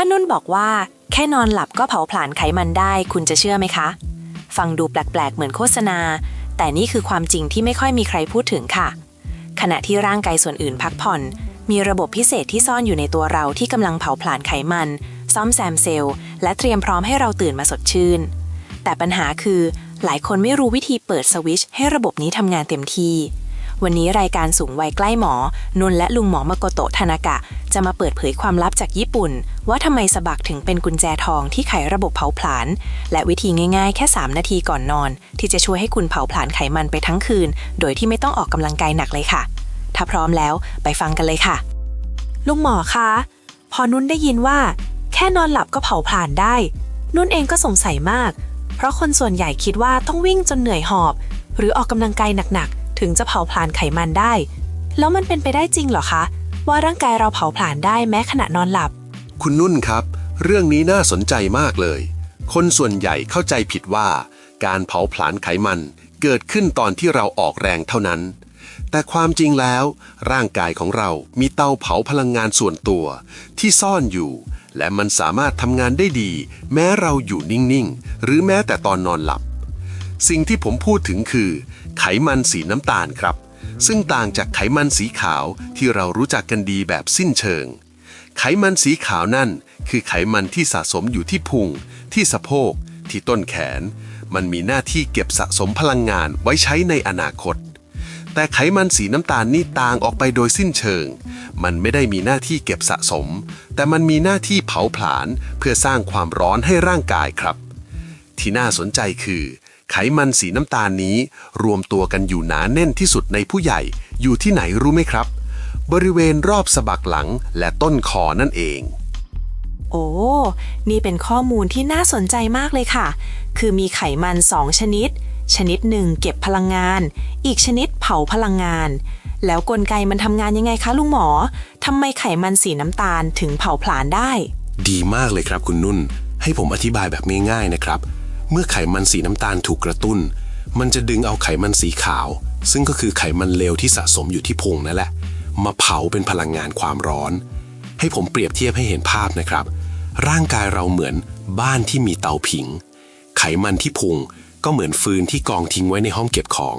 ถ้านุ่นบอกว่า แค่นอนหลับก็เผาผลาญไขมันได้ คุณจะเชื่อไหมคะ ฟังดูแปลกๆ เหมือนโฆษณา แต่นี่คือความจริงที่ไม่ค่อยมีใครพูดถึงค่ะ ขณะที่ร่างกายส่วนอื่นพักผ่อน มีระบบพิเศษที่ซ่อนอยู่ในตัวเราที่กำลังเผาผลาญไขมัน ซ่อมแซมเซลล์ และเตรียมพร้อมให้เราตื่นมาสดชื่น แต่ปัญหาคือ หลายคนไม่รู้วิธีเปิดสวิชให้ระบบนี้ทำงานเต็มที่ วันนี้รายการสูงวัยใกล้หมอนนและลุงหมอมาโกโตะทานากะ จะมาเปิดเผยความลับจากญี่ปุ่น ว่าทำไมสะบักถึงเป็นกุญแจทองที่ไขระบบเผาผลาญ และวิธีง่ายๆ แค่ 3 นาทีก่อนนอน ที่จะช่วยให้คุณเผาผลาญไขมันไปทั้งคืน โดยที่ไม่ต้องออกกำลังกายหนักเลยค่ะ ถ้าพร้อมแล้วไปฟังกันเลยค่ะ ลุงหมอคะพอนุ่นได้ยินว่า แค่นอนหลับก็เผาผลาญได้ นุ่นเองก็สงสัยมาก เพราะคนส่วนใหญ่คิดว่าต้องวิ่งจนเหนื่อยหอบ หรือออกกำลังกายหนักๆ ถึงจะเผาผลาญไขมันได้ แล้วมันเป็นไปได้จริงเหรอคะ ว่าร่างกายเราเผาผลาญได้แม้ขณะนอนหลับ คุณนุ่นครับ เรื่องนี้น่าสนใจมากเลย คนส่วนใหญ่เข้าใจผิดว่า การเผาผลาญไขมันเกิดขึ้นตอนที่เราออกแรงเท่านั้น แต่ความจริงแล้ว ร่างกายของเรามีเตาเผาพลังงานส่วนตัว ที่ซ่อนอยู่ และมันสามารถทำงานได้ดี แม้เราอยู่นิ่ง ๆ หรือแม้แต่ตอนนอนหลับ สิ่งที่ผมพูดถึงคือ ไขมันสีน้ำตาลครับ ซึ่งต่างจากไขมันสีขาวที่เรารู้จักกันดีแบบสิ้นเชิง ไขมันสีขาวนั่น คือไขมันที่สะสมอยู่ที่พุง ที่สะโพก ที่ต้นแขน มันมีหน้าที่เก็บสะสมพลังงานไว้ใช้ในอนาคต แต่ไขมันสีน้ำตาลนี่ต่างออกไปโดยสิ้นเชิง มันไม่ได้มีหน้าที่เก็บสะสม แต่มันมีหน้าที่เผาผลาญเพื่อสร้างความร้อนให้ร่างกายครับที่น่าสนใจคือ ไขมันสีน้ำตาลนี้ รวมตัวกันอยู่หนาแน่นที่สุดในผู้ใหญ่ อยู่ที่ไหนรู้ไหมครับ บริเวณรอบสะบักหลังและต้นคอนั่นเอง โอ้ นี่เป็นข้อมูลที่น่าสนใจมากเลยค่ะ คือมีไขมันสองชนิด ชนิดหนึ่งเก็บพลังงาน อีกชนิดเผาพลังงาน แล้วกลไกมันทำงานยังไงคะลุงหมอทำไมไขมันสีน้ำตาลถึงเผาผลาญได้ ดีมากเลยครับคุณนุ่น ให้ผมอธิบายแบบง่ายๆนะครับ เมื่อไขมันสีน้ำตาลถูกกระตุ้น มันจะดึงเอาไขมันสีขาว ซึ่งก็คือไขมันเลวที่สะสมอยู่ที่พุงนั่นแหละ มาเผาเป็นพลังงานความร้อน ให้ผมเปรียบเทียบให้เห็นภาพนะครับ ร่างกายเราเหมือนบ้านที่มีเตาผิง ไขมันที่พุงก็เหมือนฟืนที่กองทิ้งไว้ในห้องเก็บของ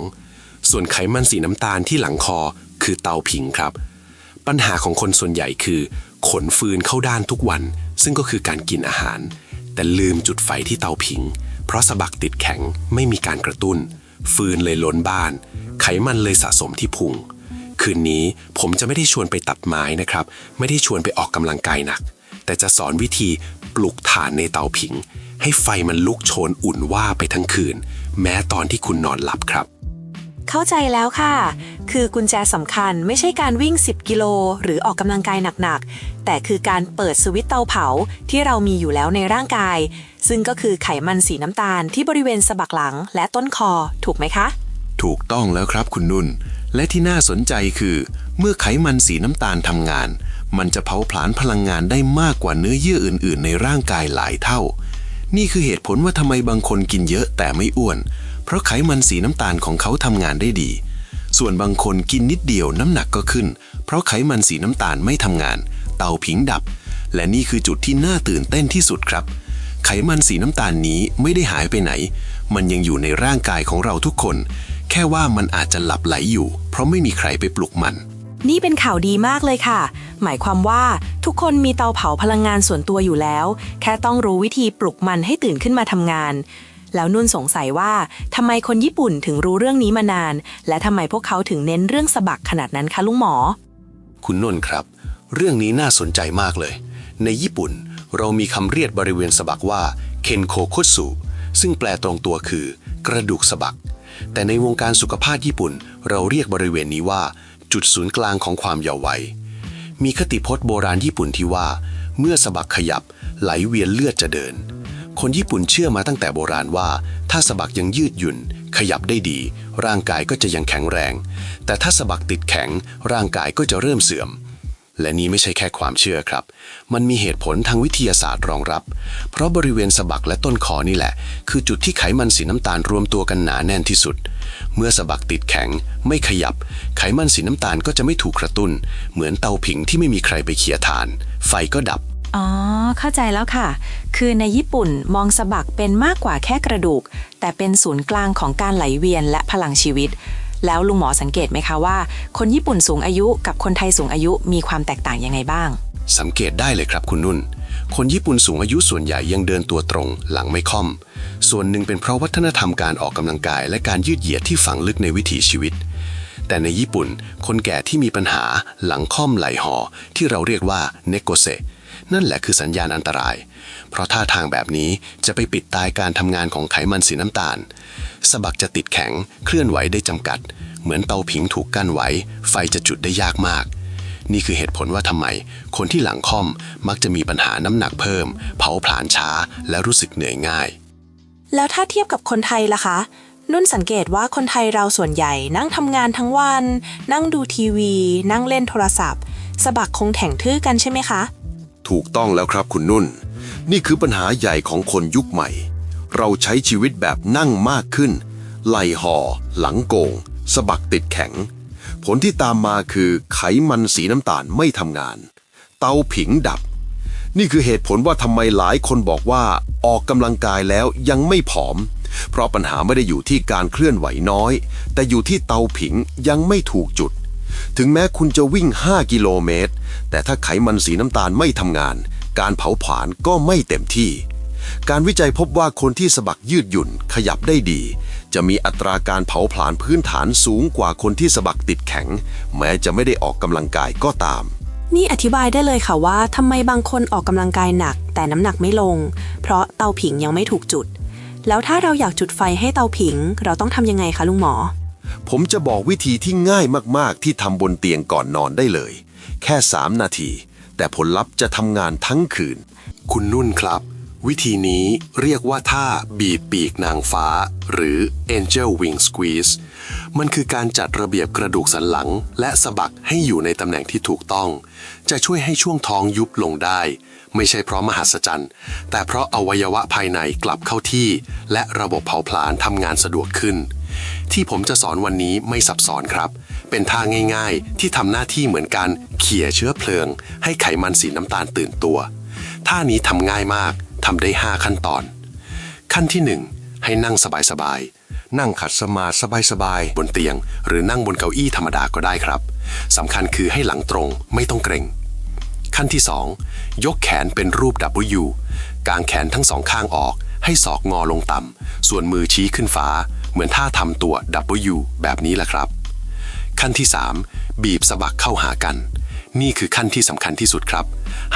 ส่วนไขมันสีน้ำตาลที่หลังคอคือเตาผิงครับ ปัญหาของคนส่วนใหญ่คือ ขนฟืนเข้าด้านทุกวัน ซึ่งก็คือการกินอาหาร แต่ลืมจุดไฟที่เตาผิง เพราะสะบักติดแข็งไม่มีการกระตุ้น ฟืนเลยล้นบ้าน ไขมันเลยสะสมที่พุง คืนนี้ผมจะไม่ได้ชวนไปตัดไม้นะครับ ไม่ได้ชวนไปออกกำลังกายหนัก แต่จะสอนวิธีปลุกถ่านในเตาผิง ให้ไฟมันลุกโชนอุ่นว่าไปทั้งคืน แม้ตอนที่คุณนอนหลับครับ เข้าใจแล้วค่ะ คือกุญแจสำคัญไม่ใช่การวิ่ง 10 กิโล หรือออกกำลังกายหนักๆ แต่คือการเปิดสวิตช์เตาเผาที่เรามีอยู่แล้วในร่างกาย ซึ่งก็คือไขมันสีน้ำตาลที่บริเวณสะบักหลังและต้นคอ ถูกไหมคะ ถูกต้องแล้วครับคุณนุ่น และที่น่าสนใจคือ เมื่อไขมันสีน้ำตาลทำงาน มันจะเผาผลาญพลังงานได้มากกว่าเนื้อเยื่ออื่น ๆ ในร่างกายหลายเท่า นี่คือเหตุผลว่าทำไมบางคนกินเยอะแต่ไม่อ้วน เพราะไขมันสีน้ำตาลของเขาทำงานได้ดี ส่วนบางคนกินนิดเดียวน้ำหนักก็ขึ้น เพราะไขมันสีน้ำตาลไม่ทำงาน เตาผิงดับ และนี่คือจุดที่น่าตื่นเต้นที่สุดครับ ไขมันสีน้ำตาลนี้ไม่ได้หายไปไหน มันยังอยู่ในร่างกายของเราทุกคน แค่ว่ามันอาจจะหลับไหลอยู่ เพราะไม่มีใครไปปลุกมันนี่เป็นข่าวดีมากเลยค่ะ หมายความว่าทุกคนมีเตาเผาพลังงานส่วนตัวอยู่แล้ว แค่ต้องรู้วิธีปลุกมันให้ตื่นขึ้นมาทำงาน แล้วนุ่นสงสัยว่าทำไมคนญี่ปุ่นถึงรู้เรื่องนี้มานาน และทำไมพวกเขาถึงเน้นเรื่องสะบักขนาดนั้นคะลุงหมอ คุณนนท์ครับ เรื่องนี้น่าสนใจมากเลย ในญี่ปุ่นเรามีคำเรียกบริเวณสะบักว่าเคนโคโคสุซึ่งแปลตรงตัวคือ กระดูกสะบัก แต่ในวงการสุขภาพญี่ปุ่น เราเรียกบริเวณนี้ว่า จุดศูนย์กลางของความเยาว์วัย มีคติพจน์โบราณญี่ปุ่นที่ว่า เมื่อสะบักขยับ ไหลเวียนเลือดจะเดิน คนญี่ปุ่นเชื่อมาตั้งแต่โบราณว่า ถ้าสะบักยังยืดหยุ่น ขยับได้ดี ร่างกายก็จะยังแข็งแรง แต่ถ้าสะบักติดแข็ง ร่างกายก็จะเริ่มเสื่อม และนี่ไม่ใช่แค่ความเชื่อครับ มันมีเหตุผลทางวิทยาศาสตร์รองรับ เพราะบริเวณสะบักและต้นคอนี่แหละ คือจุดที่ไขมันสีน้ำตาลรวมตัวกันหนาแน่นที่สุด เมื่อสะบักติดแข็ง ไม่ขยับ ไขมันสีน้ำตาลก็จะไม่ถูกกระตุ้น เหมือนเตาผิงที่ไม่มีใครไปเขี่ยทาน ไฟก็ดับ อ๋อ เข้าใจแล้วค่ะ คือในญี่ปุ่นมองสะบักเป็นมากกว่าแค่กระดูก แต่เป็นศูนย์กลางของการไหลเวียนและพลังชีวิต แล้วลุงหมอสังเกตไหมคะว่า คนญี่ปุ่นสูงอายุกับคนไทยสูงอายุมีความแตกต่างยังไงบ้าง สังเกตได้เลยครับคุณนุ่น คนญี่ปุ่นสูงอายุส่วนใหญ่ยังเดินตัวตรง หลังไม่ค่อม ส่วนหนึ่งเป็นเพราะวัฒนธรรมการออกกำลังกาย และการยืดเหยียดที่ฝังลึกในวิถีชีวิตแต่ในญี่ปุ่น คนแก่ที่มีปัญหาหลังค่อมไหลหอ ที่เราเรียกว่าเนโกเซ นั่นแหละคือสัญญาณอันตราย เพราะท่าทางแบบนี้จะไปปิดตายการทำงานของไขมันสีน้ำตาล สะบักจะติดแข็ง เคลื่อนไหวได้จำกัด เหมือนเตาผิงถูกกั้นไว้ ไฟจะจุดได้ยากมาก นี่คือเหตุผลว่าทำไม คนที่หลังค่อมมักจะมีปัญหาน้ำหนักเพิ่ม เผาผลาญช้า และรู้สึกเหนื่อยง่าย แล้วถ้าเทียบกับคนไทยล่ะคะนุ่นสังเกตว่าคนไทยเราส่วนใหญ่นั่งทำงานทั้งวัน นั่งดูทีวี นั่งเล่นโทรศัพท์สะบักคงแข็งทื่อกันใช่ไหมคะ ถูกต้องแล้วครับคุณนุ่น นี่คือปัญหาใหญ่ของคนยุคใหม่ เราใช้ชีวิตแบบนั่งมากขึ้น ไหลห่อ หลังโกงสะบักติดแข็ง ผลที่ตามมาคือไขมันสีน้ำตาลไม่ทำงาน เตาผิงดับ นี่คือเหตุผลว่าทำไมหลายคนบอกว่าออกกำลังกายแล้วยังไม่ผอม เพราะปัญหาไม่ได้อยู่ที่การเคลื่อนไหวน้อย แต่อยู่ที่เตาผิงยังไม่ถูกจุด ถึงแม้คุณจะวิ่ง 5 กิโลเมตร แต่ถ้าไขมันสีน้ำตาลไม่ทำงาน การเผาผลาญก็ไม่เต็มที่ การวิจัยพบว่าคนที่สะบักยืดหยุ่นขยับได้ดี จะมีอัตราการเผาผลาญพื้นฐานสูงกว่าคนที่สะบักติดแข็ง แม้จะไม่ได้ออกกำลังกายก็ตาม นี่อธิบายได้เลยค่ะว่าทำไมบางคนออกกำลังกายหนัก แต่น้ำหนักไม่ลง เพราะเตาผิงยังไม่ถูกจุด แล้วถ้าเราอยากจุดไฟให้เตาผิง เราต้องทำยังไงคะลุงหมอ ผมจะบอกวิธีที่ง่ายมากๆ ที่ทำบนเตียงก่อนนอนได้เลย แค่ 3 นาที แต่ผลลัพธ์จะทำงานทั้งคืน คุณนุ่นครับ วิธีนี้เรียกว่าท่าบีบปีกนางฟ้า หรือ Angel Wing Squeeze มันคือการจัดระเบียบกระดูกสันหลัง และสะบักให้อยู่ในตำแหน่งที่ถูกต้อง จะช่วยให้ช่วงท้องยุบลงได้ ไม่ใช่เพราะมหัศจรรย์ แต่เพราะอวัยวะภายในกลับเข้าที่ และระบบเผาผลาญทำงานสะดวกขึ้น ที่ผมจะสอนวันนี้ไม่ซับซ้อนครับ เป็นท่าง่ายๆ ที่ทำหน้าที่เหมือนการเขี่ยเชื้อเพลิง ให้ไขมันสีน้ำตาลตื่นตัว ท่านี้ทำง่ายมากทำได้ 5 ขั้นตอน ขั้นที่ 1 ให้นั่งสบายๆ นั่งขัดสมาธิสบายๆ บนเตียง หรือนั่งบนเก้าอี้ธรรมดาก็ได้ครับสำคัญคือให้หลังตรงไม่ต้องเกรงขั้นที่ 2 ยกแขนเป็นรูป W กางแขนทั้งสองข้างออกให้ศอกงอลงต่ำ ส่วนมือชี้ขึ้นฟ้า เหมือนท่าทำตัว W แบบนี้แหละครับ ขั้นที่ 3 บีบสะบักเข้าหากัน นี่คือขั้นที่สำคัญที่สุดครับ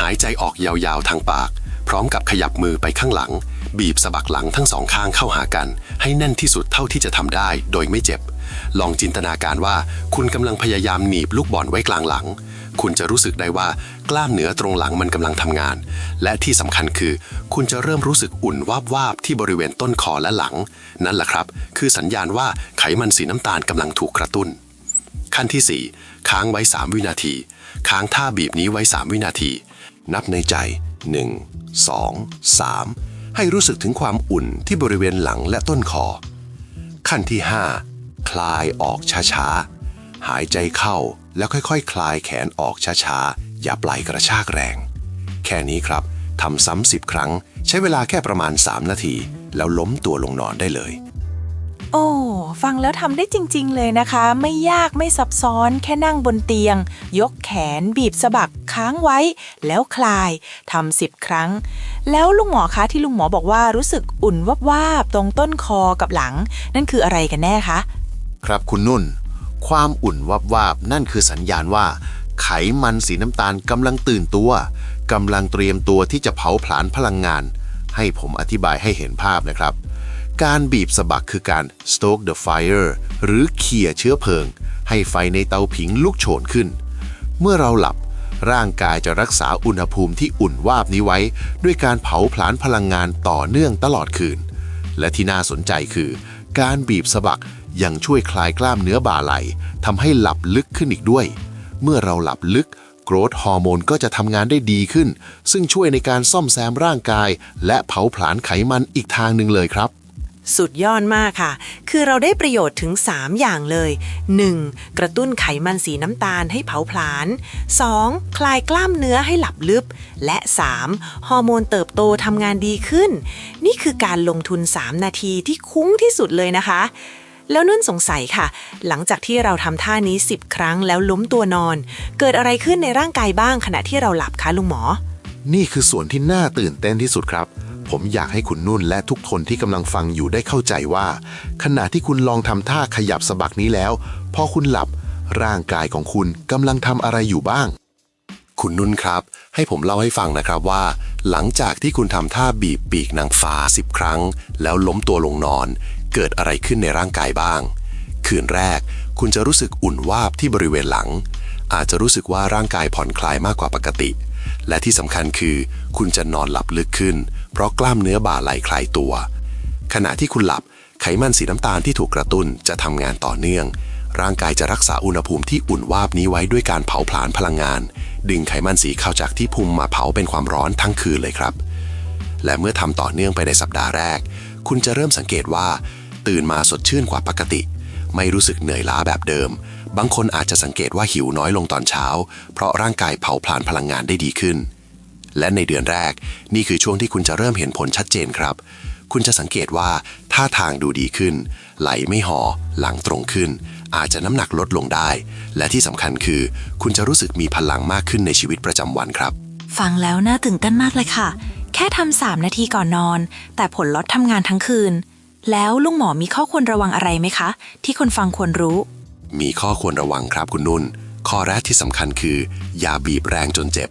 หายใจออกยาวๆทางปาก พร้อมกับขยับมือไปข้างหลัง บีบสะบักหลังทั้งสองข้างเข้าหากัน ให้แน่นที่สุดเท่าที่จะทำได้ โดยไม่เจ็บ ลองจินตนาการว่า คุณกำลังพยายามหนีบลูกบอลไว้กลางหลัง คุณจะรู้สึกได้ว่ากล้ามเนื้อตรงหลังมันกำลังทำงาน และที่สำคัญคือ คุณจะเริ่มรู้สึกอุ่นวาบวาบๆที่บริเวณต้นคอและหลัง นั่นแหละครับ คือสัญญาณว่าไขมันสีน้ำตาลกำลังถูกกระตุ้น ขั้นที่ 4 ค้างไว้ 3 วินาที ค้างท่าบีบนี้ไว้ 3 วินาที นับในใจ 1 2 3 ให้รู้สึกถึงความอุ่นที่บริเวณหลังและต้นคอ ขั้นที่ 5 คลายออกช้าๆ หายใจเข้า แล้วค่อยๆคคลายแขนออกช้าๆ อย่าปล่อยกระชากแรง แค่นี้ครับทำซ้ำสิบครั้ง ใช้เวลาแค่ประมาณ 3 นาที แล้วล้มตัวลงนอนได้เลย โอ้ ฟังแล้วทำได้จริง ๆ เลยนะคะ ไม่ยากไม่ซับซ้อน แค่นั่งบนเตียง ยกแขนบีบสะบักค้างไว้ แล้วคลายทำสิบครั้ง แล้วลุงหมอคะที่ลุงหมอบอกว่ารู้สึกอุ่นวับวาบๆตรงต้นคอกับหลัง นั่นคืออะไรกันแน่คะ ครับคุณนุ่น ความอุ่นวับวาบนั่นคือสัญญาณว่า ไขมันสีน้ำตาลกำลังตื่นตัวกำลังเตรียมตัวที่จะเผาผลาญพลังงาน ให้ผมอธิบายให้เห็นภาพนะครับ การบีบสะบักคือการ stoke the fire หรือเขี่ยเชื้อเพลิง ให้ไฟในเตาผิงลุกโชนขึ้น เมื่อเราหลับร่างกายจะรักษาอุณหภูมิที่อุ่นวาบนี้ไว้ ด้วยการเผาผลาญพลังงานต่อเนื่องตลอดคืน และที่น่าสนใจคือ การบีบสะบัก ยังช่วยคลายกล้ามเนื้อบ่าไหล่ทำให้หลับลึกขึ้นอีกด้วย เมื่อเราหลับลึกโกรทฮอร์โมนก็จะทำงานได้ดีขึ้น ซึ่งช่วยในการซ่อมแซมร่างกาย และเผาผลาญไขมันอีกทางหนึ่งเลยครับ สุดยอดมากค่ะ คือเราได้ประโยชน์ถึง 3 อย่างเลย 1. กระตุ้นไขมันสีน้ำตาลให้เผาผลาญ 2. คลายกล้ามเนื้อให้หลับลึบและ 3. ฮอร์โมนเติบโตทำงานดีขึ้น นี่คือการลงทุน 3 นาทีที่คุ้มที่สุดเลยนะคะ แล้วนุ่นสงสัยค่ะ หลังจากที่เราทำท่านี้ 10 ครั้งแล้วล้มตัวนอน เกิดอะไรขึ้นในร่างกายบ้างขณะที่เราหลับคะลุงหมอ นี่คือส่วนที่น่าตื่นเต้นที่สุดครับ ผมอยากให้คุณนุ่นและทุกคนที่กำลังฟังอยู่ได้เข้าใจว่า ขณะที่คุณลองทำท่าขยับสะบักนี้แล้ว พอคุณหลับร่างกายของคุณกำลังทำอะไรอยู่บ้าง คุณนุ่นครับ ให้ผมเล่าให้ฟังนะครับว่า หลังจากที่คุณทำท่าบีบปีกนางฟ้าสิบครั้ง แล้วล้มตัวลงนอน เกิดอะไรขึ้นในร่างกายบ้าง คืนแรกคุณจะรู้สึกอุ่นวาบที่บริเวณหลัง อาจจะรู้สึกว่าร่างกายผ่อนคลายมากกว่าปกติ และที่สำคัญคือ คุณจะนอนหลับลึกขึ้น เพราะกล้ามเนื้อบ่าไหล่คลายตัว ขณะที่คุณหลับไขมันสีน้ำตาลที่ถูกกระตุ้นจะทำงานต่อเนื่อง ร่างกายจะรักษาอุณหภูมิที่อุ่นวาบนี้ไว้ด้วยการเผาผลาญพลังงาน ดึงไขมันสีเข้าจากที่พุงมาเผาเป็นความร้อนทั้งคืนเลยครับ และเมื่อทำต่อเนื่องไปในสัปดาห์แรก คุณจะเริ่มสังเกตว่า ตื่นมาสดชื่นกว่าปกติ ไม่รู้สึกเหนื่อยล้าแบบเดิม บางคนอาจจะสังเกตว่าหิวน้อยลงตอนเช้า เพราะร่างกายเผาผลาญพลังงานได้ดีขึ้น และในเดือนแรก นี่คือช่วงที่คุณจะเริ่มเห็นผลชัดเจนครับ คุณจะสังเกตว่าท่าทางดูดีขึ้น ไหลไม่หอ่อ หลังตรงขึ้น อาจจะน้ำหนักลดลงได้ และที่สำคัญคือ คุณจะรู้สึกมีพลังมากขึ้นในชีวิตประจำวันครับฟังแล้วน่าตื่นเต้นมากเลยค่ะ แค่ทำสามนาทีก่อนนอน แต่ผลลดทำงานทั้งคืน แล้วลุงหมอมีข้อควรระวังอะไรไหมคะ ที่คนฟังควรรู้ มีข้อควรระวังครับคุณนุ่น ข้อแรกที่สำคัญคือ อย่าบีบแรงจนเจ็บ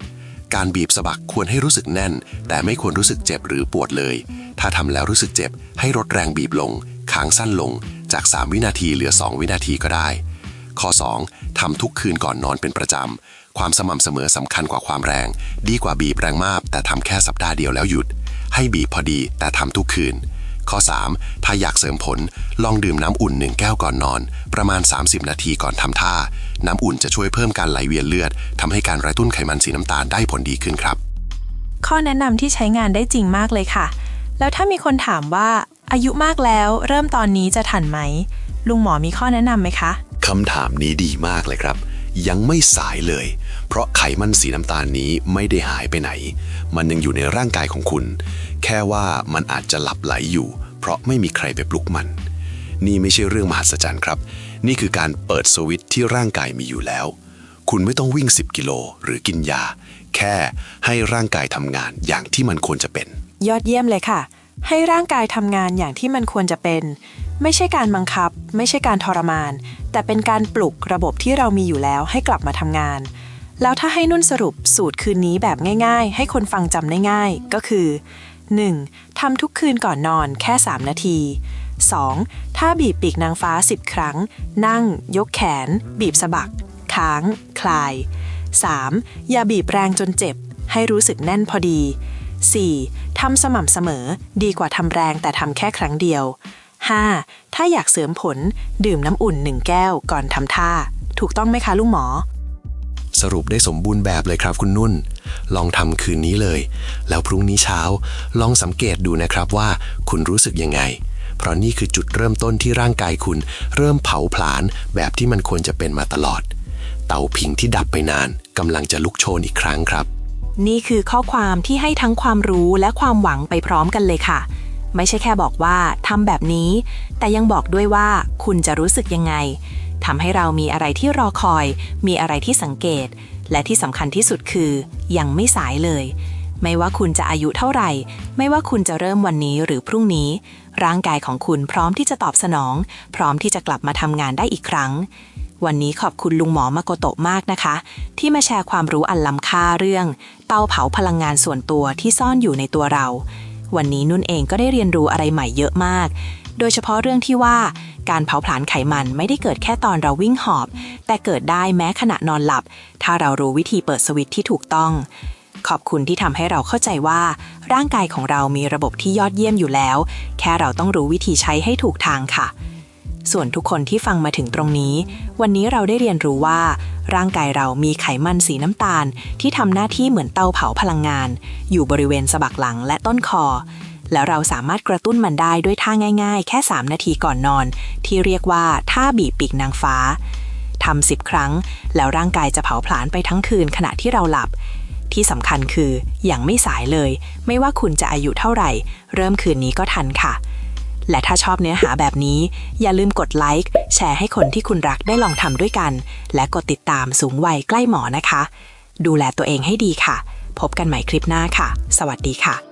การบีบสะบักควรให้รู้สึกแน่น แต่ไม่ควรรู้สึกเจ็บหรือปวดเลย ถ้าทำแล้วรู้สึกเจ็บ ให้ลดแรงบีบลงค้างสั้นลงจาก 3 วินาทีเหลือ 2 วินาทีก็ได้ ข้อ 2. ทำทุกคืนก่อนนอนเป็นประจำ ความสม่ำเสมอสำคัญกว่าความแรง ดีกว่าบีบแรงมาก แต่ทำแค่สัปดาห์เดียวแล้วหยุด ให้บีบพอดีแต่ทำทุกคืน ข้อ 3. ถ้าอยากเสริมผล ลองดื่มน้ำอุ่น 1 แก้วก่อนนอน ประมาณ 30 นาทีก่อนทำท่า น้ำอุ่นจะช่วยเพิ่มการไหลเวียนเลือดทำให้การกระตุ้นไขมันสีน้ำตาลได้ผลดีขึ้นครับ ข้อแนะนำที่ใช้งานได้จริงมากเลยค่ะ แล้วถ้ามีคนถามว่าอายุมากแล้วเริ่มตอนนี้จะทันไหม ลุงหมอมีข้อแนะนำไหมคะคำถามนี้ดีมากเลยครับ ยังไม่สายเลย เพราะไขมันสีน้ำตาลนี้ไม่ได้หายไปไหน มันยังอยู่ในร่างกายของคุณ แค่ว่ามันอาจจะหลับไหลอยู่ เพราะไม่มีใครไปปลุกมัน นี่ไม่ใช่เรื่องมหัศจรรย์ครับ นี่คือการเปิดสวิตที่ร่างกายมีอยู่แล้ว คุณไม่ต้องวิ่ง 10 กิโลหรือกินยา แค่ให้ร่างกายทำงานอย่างที่มันควรจะเป็น ยอดเยี่ยมเลยค่ะ ให้ร่างกายทำงานอย่างที่มันควรจะเป็น ไม่ใช่การบังคับ ไม่ใช่การทรมาน แต่เป็นการปลุกระบบที่เรามีอยู่แล้วให้กลับมาทำงาน แล้วถ้าให้นุ่นสรุปสูตรคืนนี้แบบง่าย ๆ ให้คนฟังจำได้ง่ายก็คือ 1. ทำทุกคืนก่อนนอนแค่ 3 นาที 2. ถ้าบีบปีกนางฟ้า 10 ครั้ง นั่ง ยกแขน บีบสะบัก ค้าง คลาย 3. อย่าบีบแรงจนเจ็บ ให้รู้สึกแน่นพอดี 4. ทำสม่ำเสมอดีกว่าทำแรงแต่ทำแค่ครั้งเดียว 5. ถ้าอยากเสริมผล ดื่มน้ำอุ่น1แก้วก่อนทำท่า ถูกต้องไหมคะลุงหมอ สรุปได้สมบูรณ์แบบเลยครับคุณนุ่น ลองทำคืนนี้เลย แล้วพรุ่งนี้เช้า ลองสังเกตดูนะครับว่า คุณรู้สึกยังไง เพราะนี่คือจุดเริ่มต้นที่ร่างกายคุณ เริ่มเผาผลาญแบบที่มันควรจะเป็นมาตลอด เตาผิงที่ดับไปนานกำลังจะลุกโชนอีกครั้งครับ นี่คือข้อความที่ให้ทั้งความรู้และความหวังไปพร้อมกันเลยค่ะ ไม่ใช่แค่บอกว่าทำแบบนี้ แต่ยังบอกด้วยว่าคุณจะรู้สึกยังไง ทำให้เรามีอะไรที่รอคอย มีอะไรที่สังเกต และที่สำคัญที่สุดคือ ยังไม่สายเลย ไม่ว่าคุณจะอายุเท่าไหร่ ไม่ว่าคุณจะเริ่มวันนี้หรือพรุ่งนี้ ร่างกายของคุณพร้อมที่จะตอบสนอง พร้อมที่จะกลับมาทำงานได้อีกครั้ง วันนี้ขอบคุณลุงหมอมาโกโตะมากนะคะ ที่มาแชร์ความรู้อันล้ำค่าเรื่อง เตาเผาพลังงานส่วนตัวที่ซ่อนอยู่ในตัวเรา วันนี้นุ่นเองก็ได้เรียนรู้อะไรใหม่เยอะมาก โดยเฉพาะเรื่องที่ว่า การเผาผลาญไขมันไม่ได้เกิดแค่ตอนเราวิ่งหอบ แต่เกิดได้แม้ขณะนอนหลับ ถ้าเรารู้วิธีเปิดสวิตช์ที่ถูกต้อง ขอบคุณที่ทำให้เราเข้าใจว่า ร่างกายของเรามีระบบที่ยอดเยี่ยมอยู่แล้ว แค่เราต้องรู้วิธีใช้ให้ถูกทางค่ะ ส่วนทุกคนที่ฟังมาถึงตรงนี้ วันนี้เราได้เรียนรู้ว่าร่างกายเรามีไขมันสีน้ำตาล ที่ทำหน้าที่เหมือนเตาเผาพลังงาน อยู่บริเวณสะบักหลังและต้นคอ แล้วเราสามารถกระตุ้นมันได้ด้วยท่าง่าย ๆ แค่ 3 นาทีก่อนนอน ที่เรียกว่าท่าบีบปีกนางฟ้าทำสิบครั้ง แล้วร่างกายจะเผาผลาญไปทั้งคืนขณะที่เราหลับ ที่สำคัญคืออย่างไม่สายเลย ไม่ว่าคุณจะอายุเท่าไหร่ เริ่มคืนนี้ก็ทันค่ะ และถ้าชอบเนื้อหาแบบนี้ อย่าลืมกดไลค์แชร์ให้คนที่คุณรักได้ลองทำด้วยกัน และกดติดตามสูงวัยใกล้หมอนะคะ ดูแลตัวเองให้ดีค่ะ พบกันใหม่คลิปหน้าค่ะ สวัสดีค่ะ